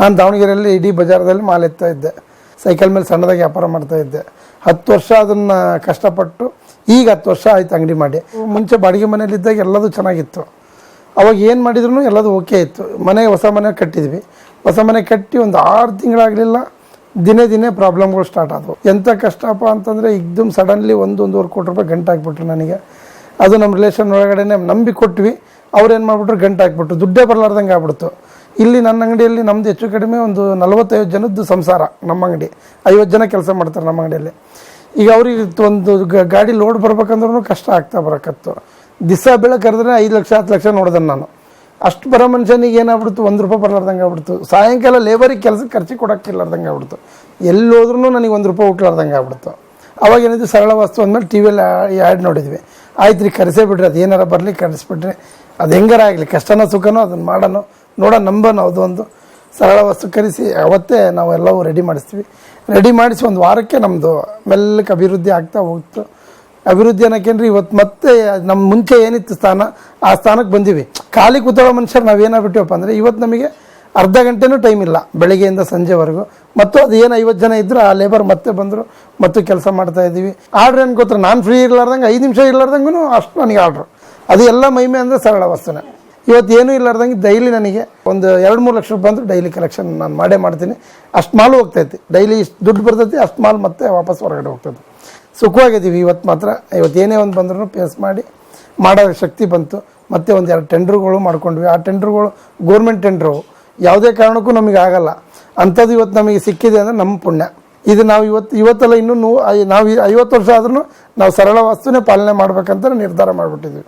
ನಾನು ದಾವಣಗೆರೆಯಲ್ಲಿ ಇಡೀ ಬಜಾರದಲ್ಲಿ ಮಾಲ್ ಎತ್ತಾ ಇದ್ದೆ. ಸೈಕಲ್ ಮೇಲೆ ಸಣ್ಣದಾಗಿ ವ್ಯಾಪಾರ ಮಾಡ್ತಾ ಇದ್ದೆ. ಹತ್ತು ವರ್ಷ ಅದನ್ನು ಕಷ್ಟಪಟ್ಟು ಈಗ ಹತ್ತು ವರ್ಷ ಆಯ್ತು ಅಂಗಡಿ ಮಾಡಿ. ಮುಂಚೆ ಬಾಡಿಗೆ ಮನೇಲಿದ್ದಾಗ ಎಲ್ಲದೂ ಚೆನ್ನಾಗಿತ್ತು. ಅವಾಗ ಏನು ಮಾಡಿದ್ರು ಎಲ್ಲದೂ ಓಕೆ ಇತ್ತು. ಮನೆ, ಹೊಸ ಮನೆ ಕಟ್ಟಿದ್ವಿ. ಹೊಸ ಮನೆ ಕಟ್ಟಿ ಒಂದು ಆರು ತಿಂಗಳಾಗಲಿಲ್ಲ. ದಿನೇ ದಿನೇ ಪ್ರಾಬ್ಲಮ್ಗಳು ಸ್ಟಾರ್ಟ್ ಆದವು. ಎಂಥ ಕಷ್ಟಪ್ಪ ಅಂತಂದರೆ ಇದ್ದಮ್ ಸಡನ್ಲಿ ಒಂದು ಒಂದೂವರೆ ಕೋಟಿ ರೂಪಾಯಿ ಗಂಟು ಹಾಕ್ಬಿಟ್ರು ನನಗೆ. ಅದು ನಮ್ಮ ರಿಲೇಷನ್ ಒಳಗಡೆನೆ ನಂಬಿ ಕೊಟ್ವಿ. ಅವ್ರು ಏನು ಮಾಡಿಬಿಟ್ರು ಗಂಟು ಹಾಕ್ಬಿಟ್ರು. ದುಡ್ಡೇ ಬರಲಾರ್ದಂಗೆ ಆಗ್ಬಿಡ್ತು. ಇಲ್ಲಿ ನನ್ನ ಅಂಗಡಿಯಲ್ಲಿ ನಮ್ದು ಹೆಚ್ಚು ಕಡಿಮೆ ಒಂದು ನಲವತ್ತೈದು ಜನದ್ದು ಸಂಸಾರ ನಮ್ಮ ಅಂಗಡಿ. ಐವತ್ತು ಜನ ಕೆಲಸ ಮಾಡ್ತಾರೆ ನಮ್ಮ ಅಂಗಡಿಯಲ್ಲಿ. ಈಗ ಅವ್ರಿಗೆ ಒಂದು ಗಾಡಿ ಲೋಡ್ ಬರ್ಬೇಕಂದ್ರೂ ಕಷ್ಟ ಆಗ್ತಾ ಬರಕತ್ತು. ದಿಸ ಬೆಳೆ ಕರೆದ್ರೆ ಐದು ಲಕ್ಷ, ಹತ್ತು ಲಕ್ಷ ನೋಡಿದೆ ನಾನು. ಅಷ್ಟು ಬರೋ ಮನುಷ್ಯನಿಗೆ ಏನಾಗ್ಬಿಡ್ತು? ಒಂದು ರೂಪಾಯಿ ಬರ್ಲಾರ್ದಂಗೆ ಆಗ್ಬಿಡ್ತು. ಸಾಯಂಕಾಲ ಲೇಬರಿಗೆ ಕೆಲಸಕ್ಕೆ ಖರ್ಚಿಗೆ ಕೊಡೋಕ್ಕಿಲ್ಲಾರ್ದಂಗೆ ಆಗ್ಬಿಡ್ತು. ಎಲ್ಲಿ ಹೋದ್ರೂ ನನಗೆ ಒಂದು ರೂಪಾಯಿ ಹುಟ್ಲಾರ್ದಂಗೆ ಆಗ್ಬಿಡ್ತು. ಅವಾಗ ಏನಿದ್ರು ಸರಳ ವಸ್ತು ಅಂದಮೇಲೆ ಟಿ ವಿಯಲ್ಲಿ ಆ್ಯಡ್ ನೋಡಿದ್ವಿ. ಆಯ್ತು ರೀ, ಕರೆಸೇ ಬಿಡ್ರಿ, ಅದು ಏನಾರ ಬರಲಿ ಕರೆಸ್ಬಿಟ್ರಿ. ಅದು ಹೆಂಗಾರ ಆಗಲಿ, ಕಷ್ಟನೋ ಸುಖನೋ ಅದನ್ನು ಮಾಡೋಣ ನೋಡೋ ನಂಬೋಣ ಅದು ಒಂದು. ಸರಳ ವಸ್ತು ಕರೆಸಿ, ಅವತ್ತೇ ನಾವು ಎಲ್ಲವೂ ರೆಡಿ ಮಾಡಿಸ್ತೀವಿ. ರೆಡಿ ಮಾಡಿಸಿ ಒಂದು ವಾರಕ್ಕೆ ನಮ್ಮದು ಮೆಲ್ಲಕ್ಕೆ ಅಭಿವೃದ್ಧಿ ಆಗ್ತಾ ಹೋಗ್ತು. ಅಭಿವೃದ್ಧಿ ಅನ್ನೋಕೇನ್ರಿ ಇವತ್ತು ಮತ್ತೆ ನಮ್ಮ ಮುಂಚೆ ಏನಿತ್ತು ಸ್ಥಾನ, ಆ ಸ್ಥಾನಕ್ಕೆ ಬಂದೀವಿ. ಖಾಲಿ ಕೂತಳೋ ಮನುಷ್ಯರು ನಾವೇನಾಗ್ಬಿಟ್ಟಿವಪ್ಪ ಅಂದರೆ ಇವತ್ತು ನಮಗೆ ಅರ್ಧ ಗಂಟೆನೂ ಟೈಮ್ ಇಲ್ಲ, ಬೆಳಗ್ಗೆಯಿಂದ ಸಂಜೆವರೆಗೂ. ಮತ್ತು ಅದು ಏನು ಐವತ್ತು ಜನ ಇದ್ರು, ಆ ಲೇಬರ್ ಮತ್ತೆ ಬಂದರು, ಮತ್ತು ಕೆಲಸ ಮಾಡ್ತಾ ಇದ್ದೀವಿ. ಆರ್ಡ್ರ್ ಏನು ಗೊತ್ತರ ನಾನು ಫ್ರೀ ಇರ್ಲಾರ್ದಂಗೆ, ಐದು ನಿಮಿಷ ಇರ್ಲಾರ್ದಂಗೂ ಅಷ್ಟು ನನಗೆ ಆರ್ಡ್ರು ಅದು ಎಲ್ಲ ಮಹಿಮೆ ಅಂದರೆ ಸರಳ ವಸ್ತುನೇ. ಇವತ್ತು ಏನೂ ಇಲ್ಲಾರ್ದಂಗೆ ಡೈಲಿ ನನಗೆ ಒಂದು ಎರಡು ಮೂರು ಲಕ್ಷ ರೂಪಾಯಿ ಅಂದ್ರೆ ಡೈಲಿ ಕಲೆಕ್ಷನ್ ನಾನು ಮಾಡೇ ಮಾಡ್ತೀನಿ. ಅಷ್ಟು ಮಾಲು ಹೋಗ್ತೈತಿ. ಡೈಲಿ ಇಷ್ಟು ದುಡ್ಡು ಬರ್ತೈತಿ, ಅಷ್ಟು ಮಾಲು ಮತ್ತೆ ವಾಪಸ್ ಹೊರಗಡೆ ಹೋಗ್ತದೆ ಸುಖವಾಗಿದ್ದೀವಿ ಇವತ್ತು ಮಾತ್ರ. ಇವತ್ತು ಏನೇ ಒಂದು ಬಂದ್ರೂ ಫೇಸ್ ಮಾಡಿ, ಮಾಡೋ ಶಕ್ತಿ ಬಂತು. ಮತ್ತೆ ಒಂದು ಎರಡು ಟೆಂಡ್ರುಗಳು ಮಾಡ್ಕೊಂಡ್ವಿ. ಆ ಟೆಂಡ್ರುಗಳು ಗೋರ್ಮೆಂಟ್ ಟೆಂಡ್ರು ಯಾವುದೇ ಕಾರಣಕ್ಕೂ ನಮಗೆ ಆಗಲ್ಲ. ಅಂಥದ್ದು ಇವತ್ತು ನಮಗೆ ಸಿಕ್ಕಿದೆ ಅಂದರೆ ನಮ್ಮ ಪುಣ್ಯ. ಇದು ನಾವು ಇವತ್ತು, ಇವತ್ತೆಲ್ಲ ಇನ್ನೂ ನಾವು ಐವತ್ತು ವರ್ಷ ಆದ್ರೂ ನಾವು ಸರಳ ವಸ್ತುನೇ ಪಾಲನೆ ಮಾಡ್ಬೇಕಂತ ನಿರ್ಧಾರ ಮಾಡಿಬಿಟ್ಟಿದ್ವಿ.